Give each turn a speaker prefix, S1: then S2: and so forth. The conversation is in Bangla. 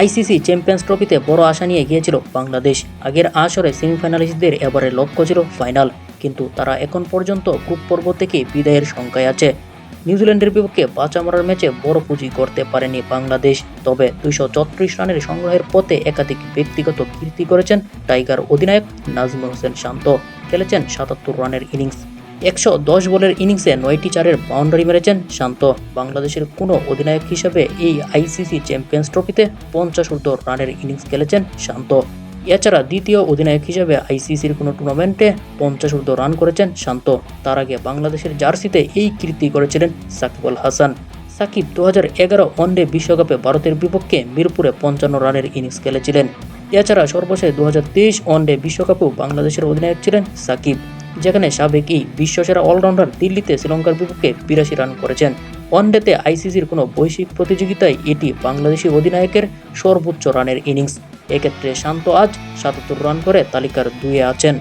S1: আইসিসি চ্যাম্পিয়ন্স ট্রফিতে বড় আশা নিয়ে গিয়েছিল বাংলাদেশ। আগের আসরে সেমিফাইনালিস্টদের এবারে লক্ষ্য ছিল ফাইনাল, কিন্তু তারা এখন পর্যন্ত গ্রুপ পর্ব থেকে বিদায়ের সংখ্যায় আছে। নিউজিল্যান্ডের বিপক্ষে বাঁচা মরার ম্যাচে বড় পুঁজি করতে পারেনি বাংলাদেশ, তবে দুইশো চত্রিশ রানের সংগ্রহের পথে একাধিক ব্যক্তিগত কীর্তি করেছেন টাইগার অধিনায়ক নাজমুল হোসেন শান্ত। খেলেছেন সাতাত্তর রানের ইনিংস। একশো দশ বলের ইনিংসে নয়টি চারের বাউন্ডারি মেরেছেন শান্ত। বাংলাদেশের কোনো অধিনায়ক হিসেবে এই আইসিসি চ্যাম্পিয়ন্স ট্রফিতে পঞ্চাশ ঊর্ধ্ব রানের ইনিংস খেলেছেন শান্ত। এছাড়া দ্বিতীয় অধিনায়ক হিসেবে আইসিসির কোনো টুর্নামেন্টে পঞ্চাশ ঊর্ধ্ব রান করেছেন শান্ত। তার আগে বাংলাদেশের জার্সিতে এই কীর্তি করেছিলেন সাকিব আল হাসান। সাকিব দু হাজার এগারো ওয়ানডে বিশ্বকাপে ভারতের বিপক্ষে মিরপুরে পঞ্চান্ন রানের ইনিংস খেলেছিলেন। এছাড়া সর্বশেষ দু হাজার তেইশ ওয়ানডে বিশ্বকাপেও বাংলাদেশের অধিনায়ক ছিলেন সাকিব। যেখানে সাবেক এই বিশ্বসেরা অলরাউন্ডার দিল্লিতে শ্রীলঙ্কার বিপক্ষে বিরাশি রান করেছেন। ওয়ানডেতে আইসিসির কোনো বৈশ্বিক প্রতিযোগিতায় এটি বাংলাদেশি অধিনায়কের সর্বোচ্চ রানের ইনিংস। এক্ষেত্রে শান্ত আজ সাতাত্তর রান করে তালিকার দুয়ে আছেন।